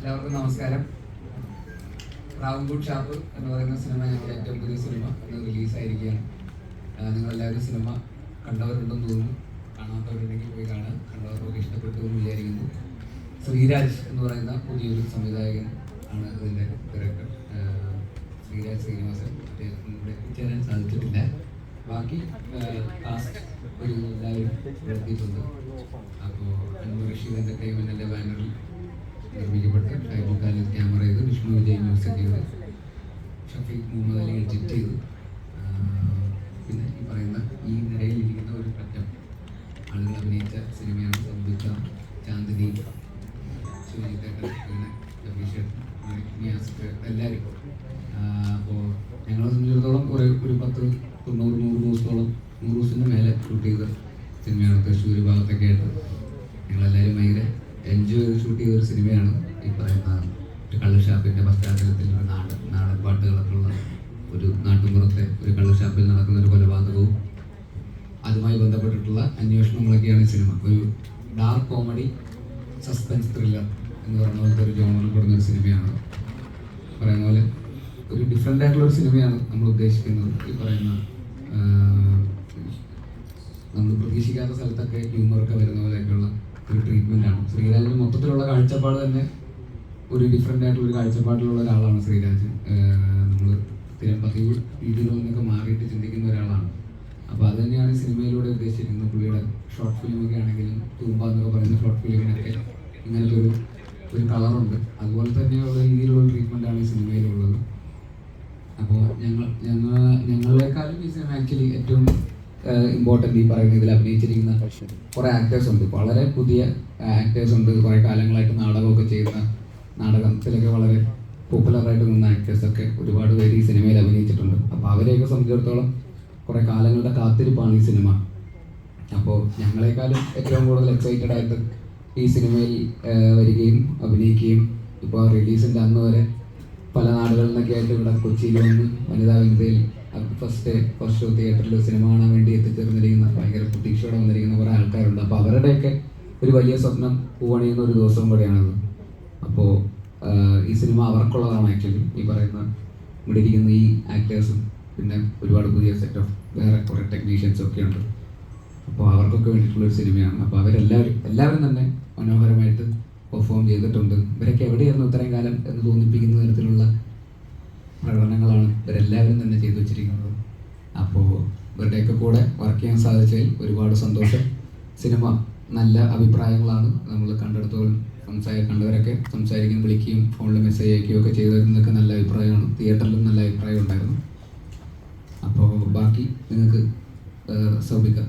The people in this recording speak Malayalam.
എല്ലാവർക്കും നമസ്കാരം. റാവുംകൂട്ട് ഷാപ്പ് എന്ന് പറയുന്ന സിനിമ ഞങ്ങളുടെ ഏറ്റവും പുതിയ സിനിമ ഇന്ന് റിലീസായിരിക്കുകയാണ്. നിങ്ങൾ എല്ലാവരും സിനിമ കണ്ടവരുണ്ടെന്ന് തോന്നുന്നു. കാണാത്തവരുണ്ടെങ്കിൽ പോയി കാണുക. കണ്ടവർക്കൊക്കെ ഇഷ്ടപ്പെട്ടു എന്ന് വിചാരിക്കുന്നു. ശ്രീരാജ് എന്ന് പറയുന്ന പുതിയൊരു സംവിധായകൻ ആണ് ഇതിന്റെ ഡയറക്ടർ ശ്രീരാജ് ശ്രീനിവാസൻ. അദ്ദേഹത്തിന് ചേരാൻ സാധിച്ചിട്ടില്ല. ബാക്കി ഒരു എല്ലാവരും എത്തിയിട്ടുണ്ട് അപ്പോൾ അൻവർ റഷീദ് എന്റർടൈൻമെന്റിന്റെ ബാനറിൽ നിർമ്മിക്കപ്പെട്ട ഷൈബു ഖാലിദ് ക്യാമറ ചെയ്ത് വിഷ്ണു വിജയ് മ്യൂസിക് ചെയ്ത് ഷഫീഖ് മുഹമ്മദ് അലി എഡിറ്റ് ചെയ്തു പിന്നെ ഈ പറയുന്ന ഈ നിരയിലിരിക്കുന്ന ഒരു പറ്റം ആളുകൾ അഭിനയിച്ച സിനിമയാണ് സംയുക്ത ചാന്ദിനി ശിവജിത്തേട്ടൻ അങ്ങനെ അഭിഷേക് നിയാസ് എല്ലാവരും. അപ്പോൾ ഞങ്ങളെ സംബന്ധിച്ചിടത്തോളം ഒരു ഒരു പത്ത് തൊണ്ണൂറ് നൂറ് ദിവസത്തോളം നൂറ് ദിവസത്തിന് മേലെ ഷൂട്ട് ചെയ്ത സിനിമയാണ് തൃശ്ശൂർ ഭാഗത്തൊക്കെ ആയിട്ട്. ഞങ്ങളെല്ലാവരും ഭയങ്കര ചെയ്ത് ഷൂട്ട് ചെയ്ത ഒരു സിനിമയാണ് ഈ പറയുന്ന ഒരു കള്ളുഷാപ്പിന്റെ പശ്ചാത്തലത്തിൽ ഒരു നാടൻ നാടൻ പാട്ടുകളൊക്കെ ഉള്ള ഒരു നാട്ടുമ്പുറത്തെ ഒരു കള്ളുഷാപ്പിൽ നടക്കുന്ന ഒരു കൊലപാതകവും അതുമായി ബന്ധപ്പെട്ടിട്ടുള്ള അന്വേഷണങ്ങളൊക്കെയാണ് ഈ സിനിമ. ഒരു ഡാർക്ക് കോമഡി സസ്പെൻസ് ത്രില്ലർ എന്ന് പറഞ്ഞ പോലത്തെ ഒരു ജോണറിൽ പെടുന്ന ഒരു സിനിമയാണ്. പറയുന്ന പോലെ ഒരു ഡിഫറെന്റ് ആയിട്ടുള്ള ഒരു സിനിമയാണ് നമ്മൾ ഉദ്ദേശിക്കുന്നത്. ഈ പറയുന്ന നമ്മൾ പ്രതീക്ഷിക്കാത്ത സ്ഥലത്തൊക്കെ ഹ്യൂമറൊക്കെ വരുന്ന പോലെയൊക്കെയുള്ള ഒരു ട്രീറ്റ്മെന്റ് ആണ്. ശ്രീരാജിന് മൊത്തത്തിലുള്ള കാഴ്ചപ്പാട് തന്നെ ഒരു ഡിഫറെന്റ് ആയിട്ടുള്ള ഒരു കാഴ്ചപ്പാടിലുള്ള ഒരാളാണ് ശ്രീരാജ്. നമ്മൾ സ്ഥിരം പതിവ് നിന്നൊക്കെ മാറിയിട്ട് ചിന്തിക്കുന്ന ഒരാളാണ്. അപ്പോൾ അത് തന്നെയാണ് സിനിമയിലൂടെ ഉദ്ദേശിച്ചിരിക്കുന്നത് പുള്ളിയുടെ ഷോർട്ട് ഫിലിമൊക്കെ ആണെങ്കിലും തൂമ്പ എന്നൊക്കെ പറയുന്ന ഷോർട്ട് ഫിലിമിനൊക്കെ ഇങ്ങനത്തെ ഒരു ഒരു കളറുണ്ട് അതുപോലെ തന്നെയുള്ള രീതിയിലുള്ള ട്രീറ്റ്മെന്റാണ് ഈ സിനിമയിലുള്ളത്. അപ്പോൾ ഞങ്ങൾ ഞങ്ങൾ ഞങ്ങളെക്കാളും ഈ സിനിമ ആക്ച്വലി ഏറ്റവും ഇമ്പോർട്ടന്റ് ഈ പറയുന്ന ഇതിൽ അഭിനയിച്ചിരിക്കുന്ന കുറേ ആക്ടേഴ്സ് ഉണ്ട്. വളരെ പുതിയ ആക്ടേഴ്സ് ഉണ്ട്. കുറേ കാലങ്ങളായിട്ട് നാടകമൊക്കെ ചെയ്യുന്ന നാടകത്തിലൊക്കെ വളരെ പോപ്പുലറായിട്ട് നിന്ന ആക്ടേഴ്സൊക്കെ ഒരുപാട് പേര് ഈ സിനിമയിൽ അഭിനയിച്ചിട്ടുണ്ട്. അപ്പോൾ അവരെയൊക്കെ സംബന്ധിച്ചിടത്തോളം കുറേ കാലങ്ങളുടെ കാത്തിരിപ്പാണ് ഈ സിനിമ അപ്പോൾ ഞങ്ങളെക്കാളും ഏറ്റവും കൂടുതൽ എക്സൈറ്റഡ് ആയിട്ട് ഈ സിനിമയിൽ വരികയും അഭിനയിക്കുകയും ഇപ്പോൾ റിലീസിന്റെ അന്ന് വരെ പല നാടുകളിൽ നിന്നൊക്കെ ആയിട്ട് ഇവിടെ കൊച്ചിയിൽ വന്ന് വനിതാ വനിതയിൽ ഫസ്റ്റ് ഫസ്റ്റ് ഷോ തിയേറ്ററിൽ സിനിമ കാണാൻ വേണ്ടി എത്തിച്ചേർന്നിരിക്കുന്ന ഭയങ്കര പ്രതീക്ഷയോടെ വന്നിരിക്കുന്ന കുറേ ആൾക്കാരുണ്ട്. അപ്പോൾ അവരുടെയൊക്കെ ഒരു വലിയ സ്വപ്നം പൂവണിയുന്ന ഒരു ദിവസം കൂടെയാണത്. അപ്പോൾ ഈ സിനിമ അവർക്കുള്ളതാണ് ആക്ച്വലി ഈ പറയുന്ന ഇവിടെ ഇരിക്കുന്ന ഈ ആക്ടേഴ്സും പിന്നെ ഒരുപാട് പുതിയ സെറ്റ് ഓഫ് വേറെ കുറേ ടെക്നീഷ്യൻസും ഒക്കെ ഉണ്ട്. അപ്പോൾ അവർക്കൊക്കെ വേണ്ടിയിട്ടുള്ള ഒരു സിനിമയാണ് അപ്പോൾ അവരെല്ലാവരും എല്ലാവരും തന്നെ മനോഹരമായിട്ട് പെർഫോം ചെയ്തിട്ടുണ്ട്. ഇവരൊക്കെ എവിടെയായിരുന്നു ഇത്രയും കാലം എന്ന് തോന്നിപ്പിക്കുന്ന തരത്തിലുള്ള പ്രകടനങ്ങളാണ് ഇവരെല്ലാവരും തന്നെ ചെയ്തു വെച്ചിരിക്കുന്നത്. അപ്പോൾ ഇവരുടെയൊക്കെ കൂടെ വർക്ക് ചെയ്യാൻ സാധിച്ചതിൽ ഒരുപാട് സന്തോഷം. സിനിമ നല്ല അഭിപ്രായങ്ങളാണ് നമ്മൾ കണ്ടെടുത്തോളം. സംസാരി കണ്ടവരൊക്കെ സംസാരിക്കുകയും വിളിക്കുകയും ഫോണിൽ മെസ്സേജ് അയക്കുകയും ഒക്കെ ചെയ്തവരുന്നൊക്കെ നല്ല അഭിപ്രായമാണ്. തിയേറ്ററിലും നല്ല അഭിപ്രായം ഉണ്ടായിരുന്നു. അപ്പോൾ ബാക്കി നിങ്ങൾക്ക് ശ്രമിക്കാം